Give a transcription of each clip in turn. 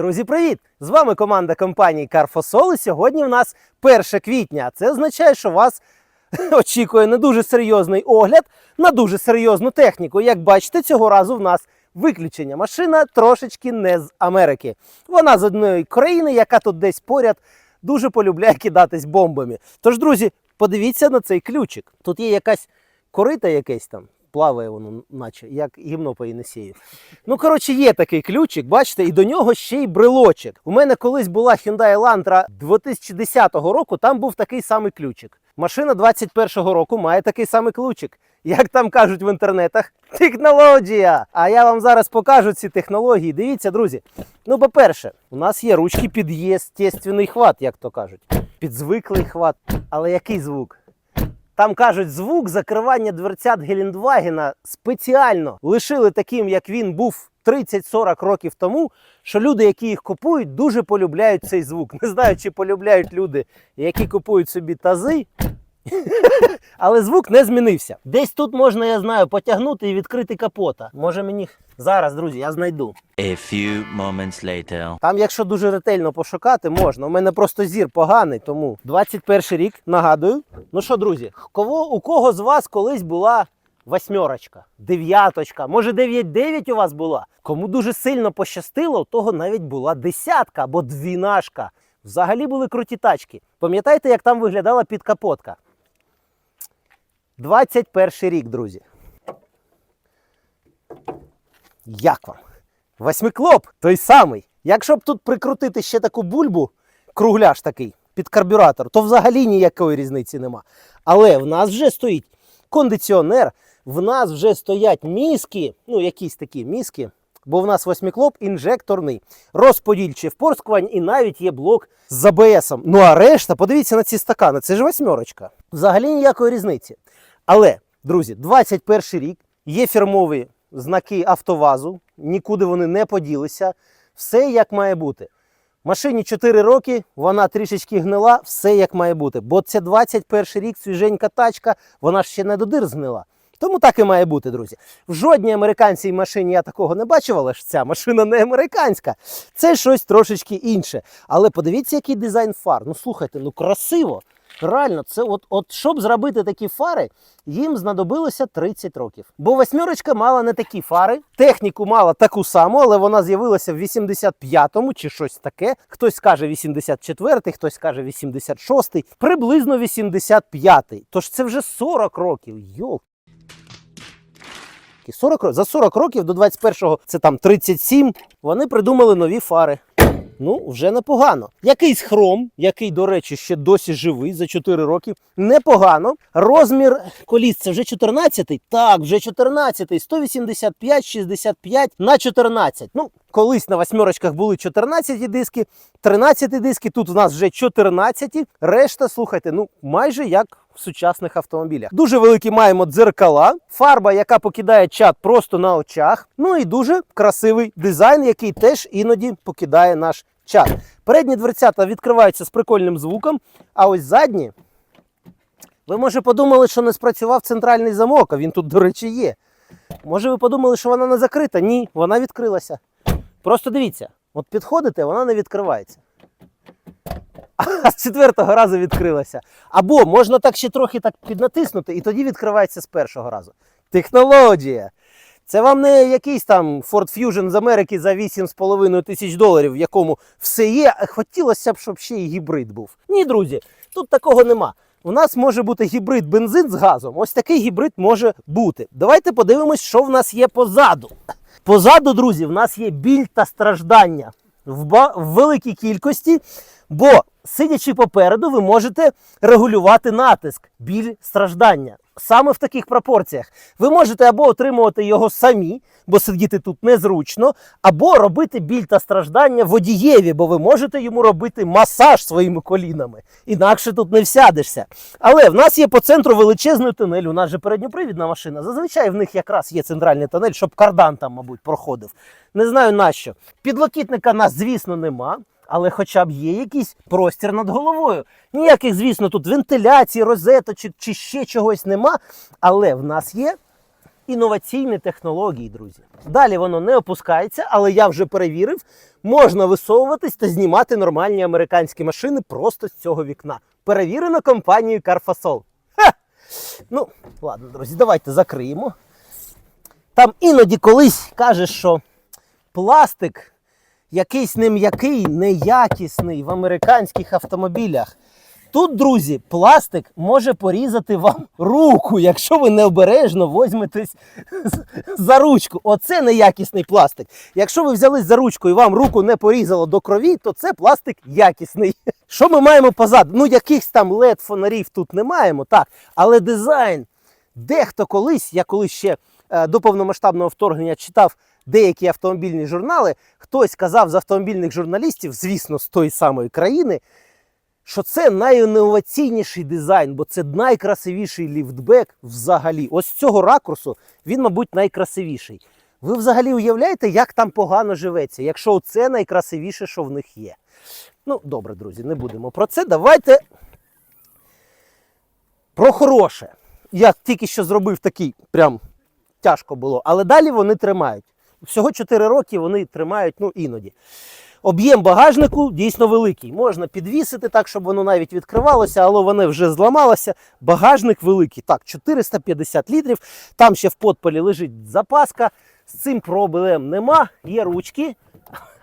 Друзі, привіт! З вами команда компанії Carfosol. І сьогодні в нас 1 квітня. Це означає, що вас очікує не дуже серйозний огляд на дуже серйозну техніку. Як бачите, цього разу в нас виключення. Машина трошечки не з Америки. Вона з одної країни, яка тут десь поряд дуже полюбляє кидатись бомбами. Тож, друзі, подивіться на цей ключик. Тут є якась корита якесь там. Плаває воно, наче, як гімно по Єнисею. Ну, коротше, є такий ключик, бачите, і до нього ще й брелочок. У мене колись була Hyundai Elantra 2010 року, там був такий самий ключик. Машина 21-го року має такий самий ключик. Як там кажуть в інтернетах, технологія! А я вам зараз покажу ці технології. Дивіться, друзі. Ну, по-перше, у нас є ручки під єстественний хват, як то кажуть. Підзвиклий хват. Але який звук? Там кажуть, звук закривання дверцят Гелендвагена спеціально лишили таким, як він був 30-40 років тому, що люди, які їх купують, дуже полюбляють цей звук. Не знаю, чи полюбляють люди, які купують собі тази. Але звук не змінився. Десь тут можна, я знаю, потягнути і відкрити капота. Може мені зараз, друзі, я знайду. A few moments later. Там, якщо дуже ретельно пошукати, можна. У мене просто зір поганий, тому 21 рік, нагадую. Ну що, друзі, кого, у кого з вас колись була восьмерочка, дев'яточка, може 9-9 у вас була? Кому дуже сильно пощастило, у того навіть була десятка або двінашка. Взагалі були круті тачки. Пам'ятаєте, як там виглядала підкапотка? 21 рік, друзі. Як вам? Восьмиклоп, той самий. Якщо б тут прикрутити ще таку бульбу, кругляш такий під карбюратор, то взагалі ніякої різниці нема. Але в нас вже стоїть кондиціонер, в нас вже стоять мізки, ну якісь такі мізки, бо в нас восьмиклоп інжекторний, розподільче впорскувань і навіть є блок з АБСом. Ну а решта, подивіться на ці стакани, це ж восьмерочка. Взагалі ніякої різниці. Але, друзі, 21 рік, є фірмові знаки Автовазу, нікуди вони не поділися. Все як має бути. Машині 4 роки, вона трішечки гнила, все як має бути. Бо це 21 рік, свіженька тачка, вона ще не до дир згнила. Тому так і має бути, друзі. В жодній американській машині я такого не бачив, але ж ця машина не американська. Це щось трошечки інше. Але подивіться, який дизайн фар. Ну слухайте, ну красиво. Реально, це от, от щоб зробити такі фари, їм знадобилося 30 років. Бо восьмерочка мала не такі фари, техніку мала таку саму, але вона з'явилася в 85-му чи щось таке. Хтось скаже 84-й, хтось каже 86-й, приблизно 85-й. Тож це вже 40 років. Йол. 40 років. За 40 років до 21-го, це там 37, вони придумали нові фари. Ну, вже непогано. Якийсь хром, який, до речі, ще досі живий за 4 роки. Непогано. Розмір коліс це вже 14-й. Так, вже 14-й. 185, 65 на 14. Ну, колись на восьмерочках були 14 диски, 13 диски. Тут у нас вже 14. Решта, слухайте, ну майже як в сучасних автомобілях. Дуже великі маємо дзеркала, фарба, яка покидає чат просто на очах. Ну і дуже красивий дизайн, який теж іноді покидає наш чат. Передні дверцята відкриваються з прикольним звуком, а ось задні. Ви, може, подумали, що не спрацював центральний замок, а він тут, до речі, є. Може, ви подумали, що вона не закрита? Ні, вона відкрилася. Просто дивіться, от підходите, вона не відкривається. А з четвертого разу відкрилася. Або можна так ще трохи так піднатиснути, і тоді відкривається з першого разу. Технологія. Це вам не якийсь там Ford Fusion з Америки за 8,5 тисяч доларів, в якому все є. а Хотілося б, щоб ще й гібрид був. Ні, друзі, тут такого нема. У нас може бути гібрид бензин з газом. Ось такий гібрид може бути. Давайте подивимось, що в нас є позаду. Позаду, друзі, в нас є біль та страждання в, великій кількості, бо сидячи попереду, ви можете регулювати натиск, біль, страждання. Саме в таких пропорціях. Ви можете або отримувати його самі, бо сидіти тут незручно, або робити біль та страждання водієві, бо ви можете йому робити масаж своїми колінами. Інакше тут не всядешся. Але в нас є по центру величезний тунель. У нас же передньопривідна машина. Зазвичай в них якраз є центральний тунель, щоб кардан там, мабуть, проходив. Не знаю нащо. Підлокітника нас, звісно, нема. Але хоча б є якийсь простір над головою. Ніяких, звісно, тут вентиляцій, розеточок чи ще чогось нема. Але в нас є інноваційні технології, друзі. Далі воно не опускається, але я вже перевірив, можна висовуватись та знімати нормальні американські машини просто з цього вікна. Перевірено компанією Carfasol. Ха! Ну, ладно, друзі, давайте закриємо. Там іноді колись кажеш, що пластик якийсь не м'який, неякісний в американських автомобілях. Тут, друзі, пластик може порізати вам руку, якщо ви необережно возьметесь за ручку. Оце неякісний пластик. Якщо ви взялись за ручку і вам руку не порізало до крові, то це пластик якісний. Що ми маємо позаду? Ну, якихось там led фонарів тут не маємо, так. Але дизайн. Дехто колись, я колись ще до повномасштабного вторгнення читав деякі автомобільні журнали, хтось казав з автомобільних журналістів, звісно, з тої самої країни, що це найінноваційніший дизайн, бо це найкрасивіший ліфтбек взагалі. Ось цього ракурсу він, мабуть, найкрасивіший. Ви взагалі уявляєте, як там погано живеться, якщо це найкрасивіше, що в них є. Ну, добре, друзі, не будемо про це. Давайте про хороше. Я тільки що зробив такий, прям тяжко було, але далі вони тримають. Всього 4 роки вони тримають, ну іноді. Об'єм багажнику дійсно великий. Можна підвісити так, щоб воно навіть відкривалося, але воно вже зламалося. Багажник великий. Так, 450 літрів. Там ще в подполі лежить запаска. З цим проблем нема. Є ручки,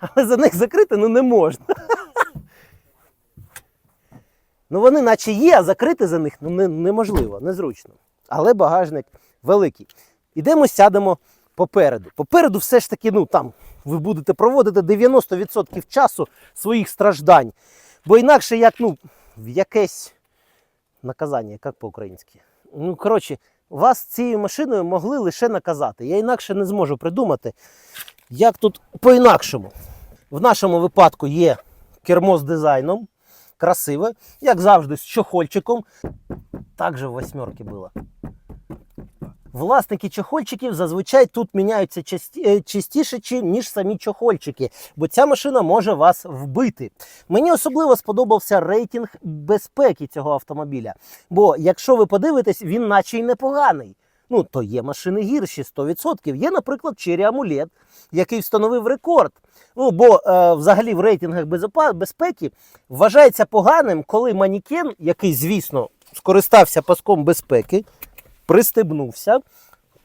але за них закрити ну, не можна. Ну вони наче є, а закрити за них ну, не, неможливо, незручно. Але багажник великий. Ідемо, сядемо попереду. Попереду все ж таки, ну там ви будете проводити 90% часу своїх страждань. Бо інакше як ну, якесь наказання, як по-українськи. Ну, коротше, вас цією машиною могли лише наказати. Я інакше не зможу придумати, як тут по-інакшому. В нашому випадку є кермо з дизайном, красиве, як завжди, з чохольчиком. Так же в восьмерці було. Власники чохольчиків зазвичай тут міняються е, частіше, ніж самі чохольчики, бо ця машина може вас вбити. Мені особливо сподобався рейтинг безпеки цього автомобіля. Бо якщо ви подивитесь, він наче й непоганий. Ну, то є машини гірші 100%. Є, наприклад, Cherry Amulet, який встановив рекорд. Ну, бо е, взагалі в рейтингах безпеки вважається поганим, коли манікен, який, звісно, скористався паском безпеки, пристебнувся,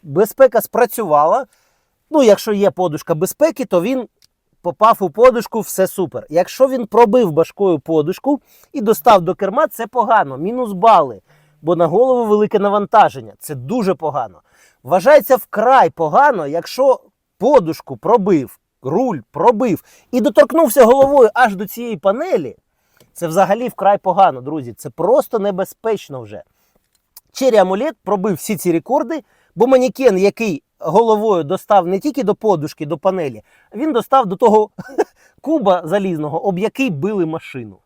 безпека спрацювала. Ну, якщо є подушка безпеки, то він попав у подушку, все супер. Якщо він пробив башкою подушку і достав до керма, це погано, мінус бали. Бо на голову велике навантаження. Це дуже погано. Вважається вкрай погано, якщо подушку пробив, руль пробив і доторкнувся головою аж до цієї панелі. Це взагалі вкрай погано, друзі. Це просто небезпечно вже. Черрі Амулет пробив всі ці рекорди, бо манікен, який головою достав не тільки до подушки, до панелі, він достав до того куба залізного, об який били машину.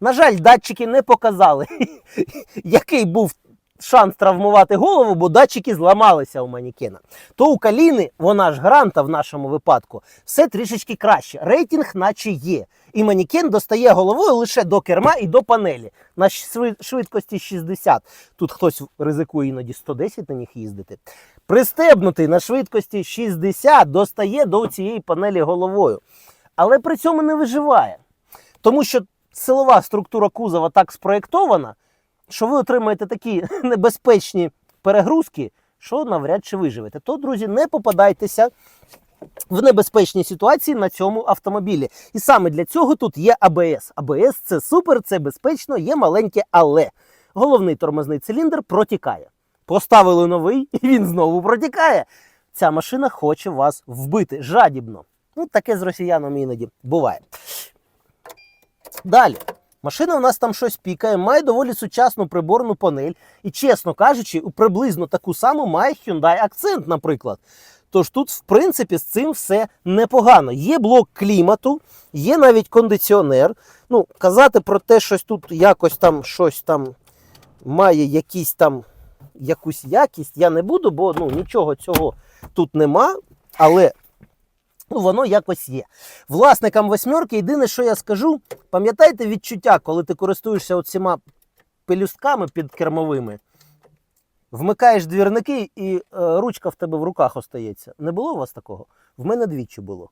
На жаль, датчики не показали, який був шанс травмувати голову, бо датчики зламалися у манікена. То у Каліни, вона ж гранта в нашому випадку, все трішечки краще. Рейтинг наче є. І манікен достає головою лише до керма і до панелі на швидкості 60. Тут хтось ризикує іноді 110 на них їздити. Пристебнутий на швидкості 60 достає до цієї панелі головою. Але при цьому не виживає. Тому що силова структура кузова так спроєктована, що ви отримаєте такі небезпечні перегрузки, що навряд чи виживете. То, друзі, не попадайтеся в небезпечній ситуації на цьому автомобілі. І саме для цього тут є АБС. АБС це супер, це безпечно, є маленьке але. Головний тормозний циліндр протікає. Поставили новий, і він знову протікає. Ця машина хоче вас вбити жадібно. Ну, таке з росіянами іноді буває. Далі. Машина у нас там щось пікає, має доволі сучасну приборну панель. І, чесно кажучи, приблизно таку саму має Hyundai Accent, наприклад. Тож тут, в принципі, з цим все непогано. Є блок клімату, є навіть кондиціонер. Ну, казати про те, що тут якось там щось там має якісь там якусь якість, я не буду, бо ну, нічого цього тут нема. Але ну, воно якось є. Власникам восьмерки, єдине, що я скажу, пам'ятаєте відчуття, коли ти користуєшся оціма пелюстками підкермовими? Вмикаєш двірники і е, ручка в тебе в руках остається. Не було у вас такого? В мене двічі було.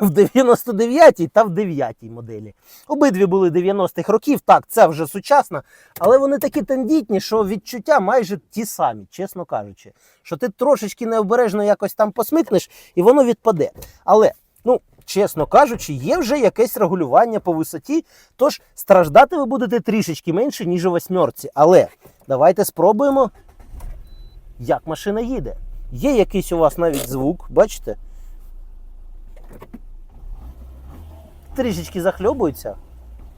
В 99-й та в 9-й моделі. Обидві були 90-х років. Так, це вже сучасна, але вони такі тендітні, що відчуття майже ті самі, чесно кажучи. Що ти трошечки необережно якось там посмикнеш, і воно відпаде. Але, ну, чесно кажучи, є вже якесь регулювання по висоті. Тож страждати ви будете трішечки менше, ніж у восьмерці. Але давайте спробуємо, як машина їде. Є якийсь у вас навіть звук, бачите? Трішечки захльобується,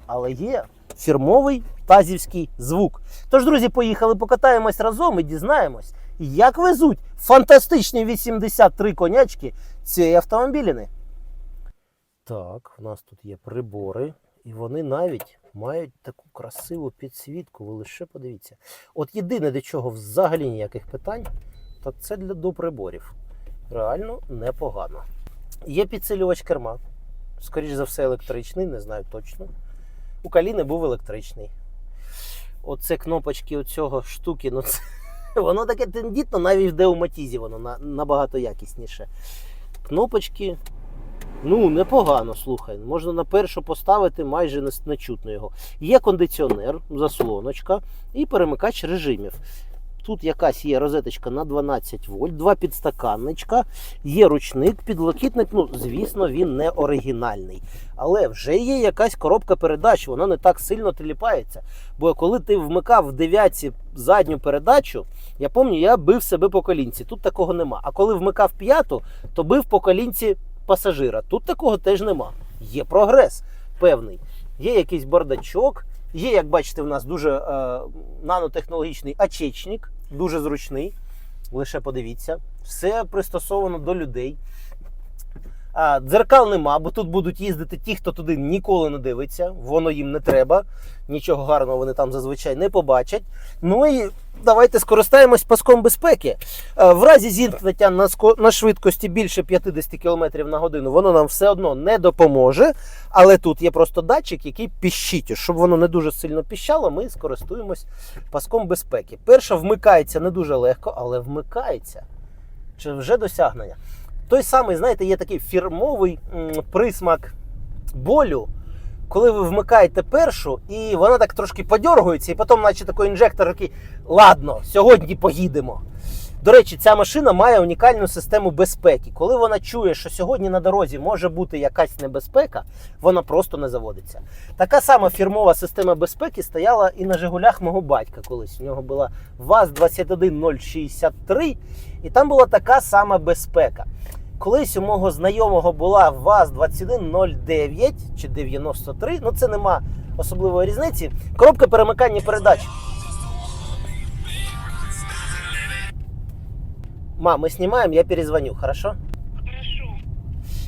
але є фірмовий тазівський звук. Тож, друзі, поїхали, покатаємось разом і дізнаємось, як везуть фантастичні 83 конячки цієї автомобіліни. Так, в нас тут є прибори, і вони навіть мають таку красиву підсвітку. Ви лише подивіться. От єдине, до чого взагалі ніяких питань, так це для до приборів. Реально непогано. Є підсилювач керма. Скоріше за все, електричний, не знаю точно. У Каліни був електричний. Оце кнопочки оцього штуки, ну це, воно таке тендітно, навіть в Деуматізі воно на, набагато якісніше. Кнопочки, ну, непогано, слухай. Можна на першу поставити, майже не, не чутно його. Є кондиціонер, заслоночка і перемикач режимів. Тут якась є розеточка на 12 вольт, два підстаканничка, є ручник, підлокітник. Ну, звісно, він не оригінальний. Але вже є якась коробка передач, вона не так сильно теліпається. Бо коли ти вмикав в дев'ятці задню передачу, я пам'ятаю, я бив себе по колінці. Тут такого нема. А коли вмикав п'яту, то бив по колінці пасажира. Тут такого теж нема. Є прогрес певний. Є якийсь бардачок. Є, як бачите, в нас дуже е, нанотехнологічний очечник, дуже зручний. Лише подивіться, все пристосовано до людей. Дзеркал нема, бо тут будуть їздити ті, хто туди ніколи не дивиться. Воно їм не треба. Нічого гарного вони там зазвичай не побачать. Ну і давайте скористаємось паском безпеки. В разі зіткнення на швидкості більше 50 км на годину, воно нам все одно не допоможе. Але тут є просто датчик, який піщить. Щоб воно не дуже сильно піщало, ми скористуємось паском безпеки. Перша вмикається не дуже легко, але вмикається. Чи вже досягнення? Той самий, знаєте, є такий фірмовий присмак болю, коли ви вмикаєте першу, і вона так трошки подьоргується, і потім, наче такий інжектор, який ладно, сьогодні поїдемо. До речі, ця машина має унікальну систему безпеки. Коли вона чує, що сьогодні на дорозі може бути якась небезпека, вона просто не заводиться. Така сама фірмова система безпеки стояла і на Жигулях мого батька колись. У нього була ВАЗ-21063, і там була така сама безпека. Колись у мого знайомого була ВАЗ-2109 чи 93, ну це нема особливої різниці. Коробка перемикання передач. Мам, мы снимаем, я перезвоню, хорошо? Хорошо.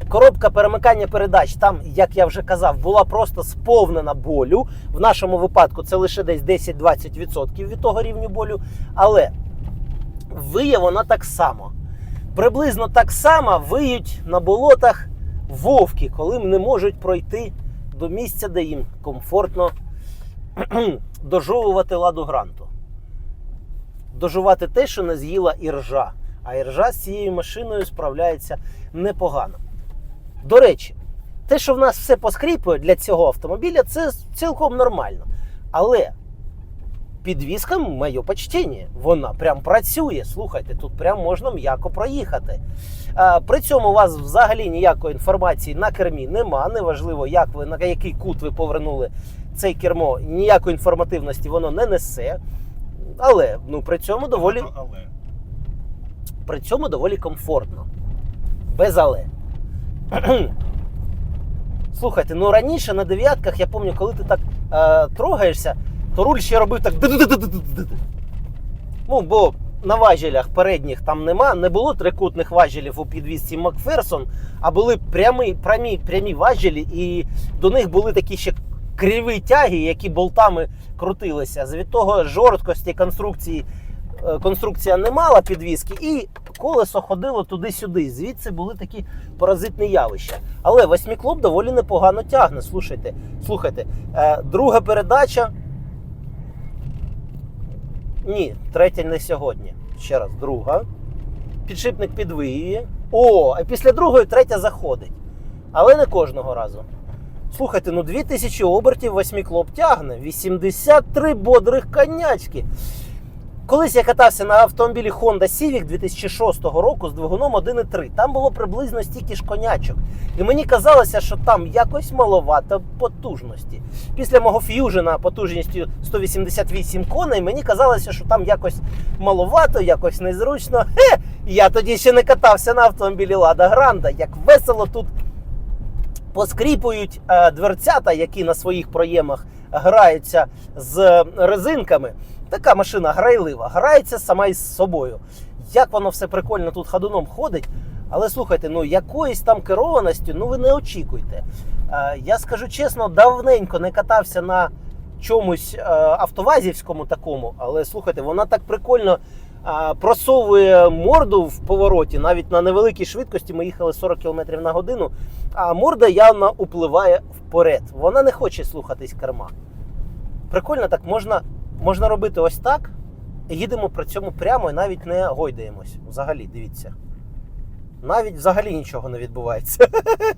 Коробка перемикання передач, там, як я вже казав, була просто сповнена болю. В нашому випадку це лише десь 10-20% від того рівню болю. Але виє вона так само. Приблизно так само виють на болотах вовки, коли не можуть пройти до місця, де їм комфортно дожовувати ладу гранту. Дожувати те, що не з'їла іржа. А іржа з цією машиною справляється непогано. До речі, те, що в нас все поскріпує для цього автомобіля, це цілком нормально. Але підвізка, моє почтення, вона прям працює. Слухайте, тут прям можна м'яко проїхати. А, при цьому у вас взагалі ніякої інформації на кермі нема. Неважливо, як ви, на який кут ви повернули це кермо, ніякої інформативності воно не несе. Але ну, при цьому доволі Але. При цьому доволі комфортно. Без але. Слухайте, ну раніше на дев'ятках, я пам'ятаю, коли ти так е, трогаєшся, то руль ще робив так. Ну, бо на важелях передніх там нема, не було трикутних важелів у підвісці Макферсон, а були прямі, прямі, прямі важелі, і до них були такі ще криві тяги, які болтами крутилися. З від того жорсткості конструкції конструкція не мала підвіски, і колесо ходило туди-сюди. Звідси були такі паразитні явища. Але восьмиклоп доволі непогано тягне. Слушайте, слухайте, е, друга передача. Ні, третя не сьогодні. Ще раз, друга. Підшипник підвиює. О, а після другої третя заходить. Але не кожного разу. Слухайте, ну 2000 обертів восьмиклоп тягне. 83 бодрих конячки. Колись я катався на автомобілі Honda Civic 2006 року з двигуном 1.3. Там було приблизно стільки ж конячок. І мені казалося, що там якось маловато потужності. Після мого ф'южена потужністю 188 коней, мені казалося, що там якось маловато, якось незручно. Хе! Я тоді ще не катався на автомобілі Лада Гранда. Як весело тут поскріпують е, дверцята, які на своїх проємах граються з резинками. Така машина грайлива, грається сама із собою. Як воно все прикольно тут ходуном ходить. Але слухайте, ну якоїсь там керованості, ну ви не очікуйте. Е, я скажу чесно, давненько не катався на чомусь е, автовазівському такому, але слухайте, вона так прикольно е, просовує морду в повороті, навіть на невеликій швидкості. Ми їхали 40 км на годину, а морда явно upливає вперед. Вона не хоче слухатись керма. Прикольно так можна, можна робити ось так. і Їдемо при цьому прямо і навіть не гойдаємось. Взагалі, дивіться. Навіть взагалі нічого не відбувається.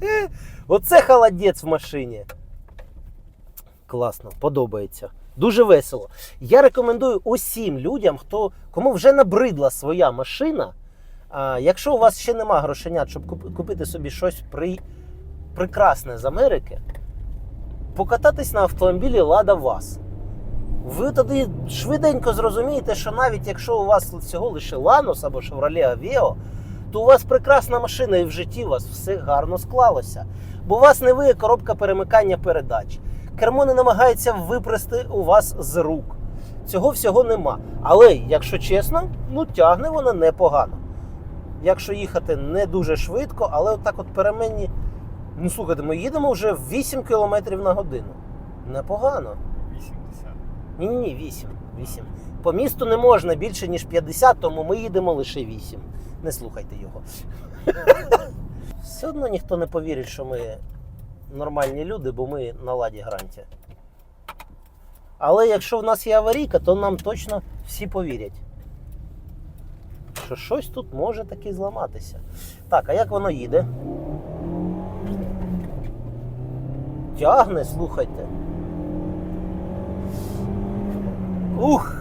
Оце холодець в машині. Класно, подобається. Дуже весело. Я рекомендую усім людям, хто, кому вже набридла своя машина. А, якщо у вас ще нема грошенят, щоб купити собі щось при, прекрасне з Америки, покататись на автомобілі Лада ВАЗ. Ви тоді швиденько зрозумієте, що навіть якщо у вас всього лише Ланос або Chevrolet Aveo, то у вас прекрасна машина і в житті у вас все гарно склалося. Бо у вас не виє коробка перемикання передач. Кермо не намагається випрести у вас з рук. Цього всього нема. Але, якщо чесно, ну тягне вона непогано. Якщо їхати не дуже швидко, але отак от переменні. Ну слухайте, ми їдемо вже 8 км на годину. Непогано. 80. Ні, ні, ні, 8. 8. По місту не можна більше, ніж 50, тому ми їдемо лише 8. Не слухайте його. Все одно ніхто не повірить, що ми нормальні люди, бо ми на ладі гранті. Але якщо в нас є аварійка, то нам точно всі повірять. Що щось тут може таки зламатися. Так, а як воно їде? Тягне, слухайте. Ух!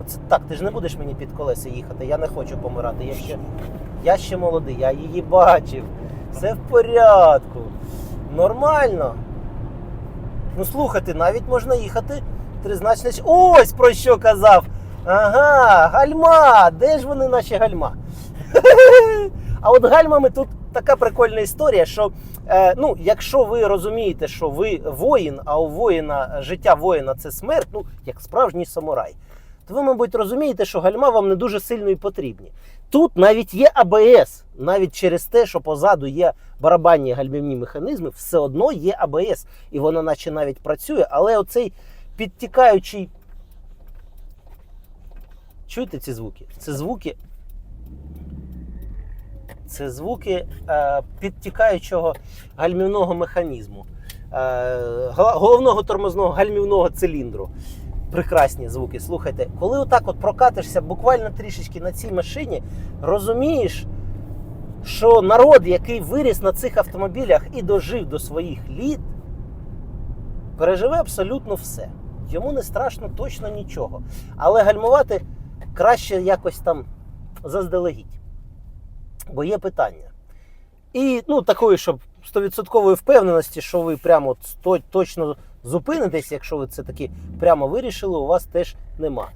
Оце так, ти ж не будеш мені під колеса їхати, я не хочу помирати. Я ще, я ще молодий, я її бачив. Все в порядку. Нормально. Ну слухайте, навіть можна їхати тризначно. Ось про що казав. Ага, гальма! Де ж вони наші гальма? А от гальмами тут така прикольна історія, що е, ну, якщо ви розумієте, що ви воїн, а у воїна життя воїна це смерть, ну як справжній самурай, то ви, мабуть, розумієте, що гальма вам не дуже сильно і потрібні. Тут навіть є АБС, навіть через те, що позаду є барабанні гальмівні механізми, все одно є АБС, і воно наче навіть працює, але оцей підтікаючий. Чуєте ці звуки? Це звуки. Це звуки е, підтікаючого гальмівного механізму, е, головного тормозного гальмівного циліндру. Прекрасні звуки. Слухайте, коли отак от прокатишся буквально трішечки на цій машині, розумієш, що народ, який виріс на цих автомобілях і дожив до своїх літ, переживе абсолютно все. Йому не страшно точно нічого. Але гальмувати краще якось там заздалегідь. Бо є питання. І ну, такої, щоб 100% впевненості, що ви прямо точно зупинитесь, якщо ви це таки прямо вирішили, у вас теж нема.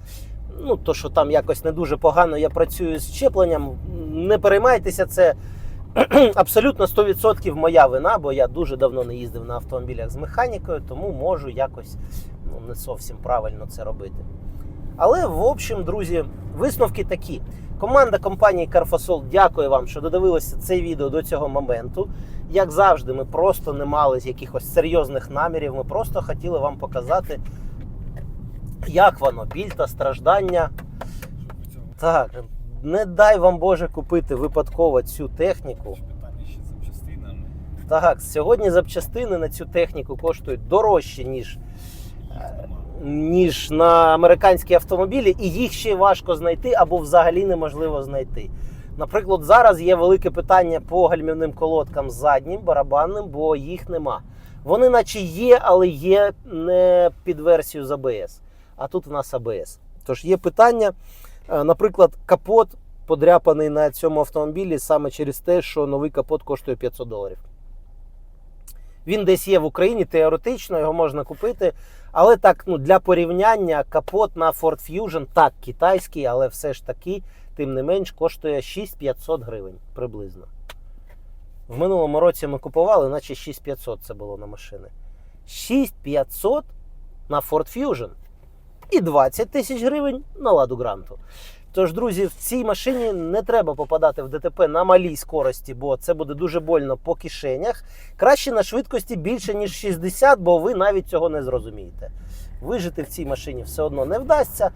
Ну, то, що там якось не дуже погано я працюю з щепленням, не переймайтеся, це абсолютно 100% моя вина, бо я дуже давно не їздив на автомобілях з механікою, тому можу якось ну, не зовсім правильно це робити. Але в общем, друзі, висновки такі. Команда компанії Carfosol дякує вам, що додивилися це відео до цього моменту. Як завжди, ми просто не мали якихось серйозних намірів. Ми просто хотіли вам показати, як воно, біль та страждання. Так, не дай вам Боже купити випадково цю техніку. Так, сьогодні запчастини на цю техніку коштують дорожче, ніж нема. Ніж на американські автомобілі, і їх ще важко знайти або взагалі неможливо знайти. Наприклад, зараз є велике питання по гальмівним колодкам заднім, барабанним, бо їх нема. Вони наче є, але є не під версію з ABS. А тут в нас ABS. Тож є питання, е, наприклад, капот подряпаний на цьому автомобілі саме через те, що новий капот коштує 500 доларів. Він десь є в Україні, теоретично його можна купити. Але так, ну, для порівняння, капот на Ford Fusion, так, китайський, але все ж таки, тим не менш, коштує 6500 гривень приблизно. В минулому році ми купували, наче 6500 це було на машини. 6500 на Ford Fusion і 20 тисяч гривень на Ладу Гранту. Тож, друзі, в цій машині не треба попадати в ДТП на малій скорості, бо це буде дуже больно по кишенях. Краще на швидкості більше, ніж 60, бо ви навіть цього не зрозумієте. Вижити в цій машині все одно не вдасться.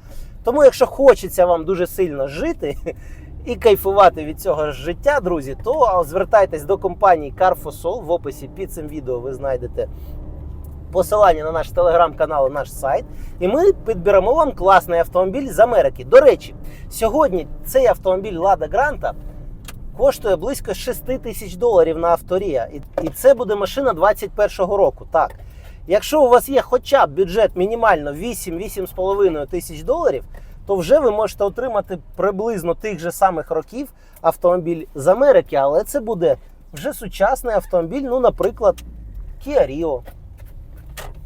Тому, якщо хочеться вам дуже сильно жити і кайфувати від цього життя, друзі, то звертайтесь до компанії Carfosol. В описі під цим відео ви знайдете посилання на наш телеграм-канал, і наш сайт. І ми підберемо вам класний автомобіль з Америки. До речі, сьогодні цей автомобіль Лада Гранта коштує близько 6 тисяч доларів на авторія. І, це буде машина 21-го року. Так. Якщо у вас є хоча б бюджет мінімально 8-8,5 тисяч доларів, то вже ви можете отримати приблизно тих же самих років автомобіль з Америки, але це буде вже сучасний автомобіль, ну, наприклад, Kia Rio,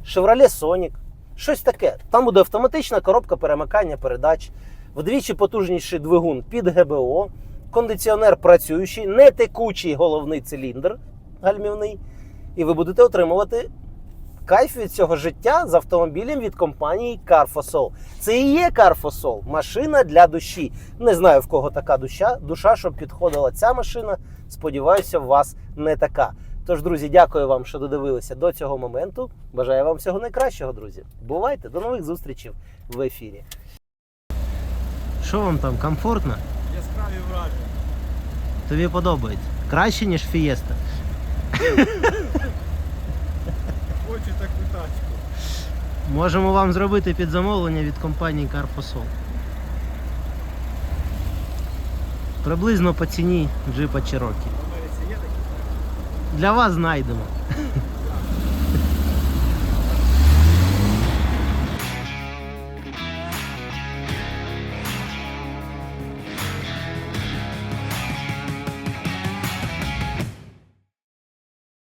Chevrolet Sonic, щось таке. Там буде автоматична коробка перемикання передач, вдвічі потужніший двигун під ГБО, кондиціонер працюючий, не текучий головний циліндр гальмівний. І ви будете отримувати кайф від цього життя з автомобілем від компанії Carfosol. Це і є Carfosol, машина для душі. Не знаю в кого така душа, душа, щоб підходила ця машина. Сподіваюся, у вас не така. Тож, друзі, дякую вам, що додивилися до цього моменту. Бажаю вам всього найкращого, друзі. Бувайте, до нових зустрічей в ефірі. Що вам там комфортно? Яскраві враження. Тобі подобається? Краще, ніж Фієста. Хочу таку тачку. Можемо вам зробити підзамовлення від компанії Carfosol. Приблизно по ціні джипа Cherokee. В Америці є такі? Для вас знайдемо.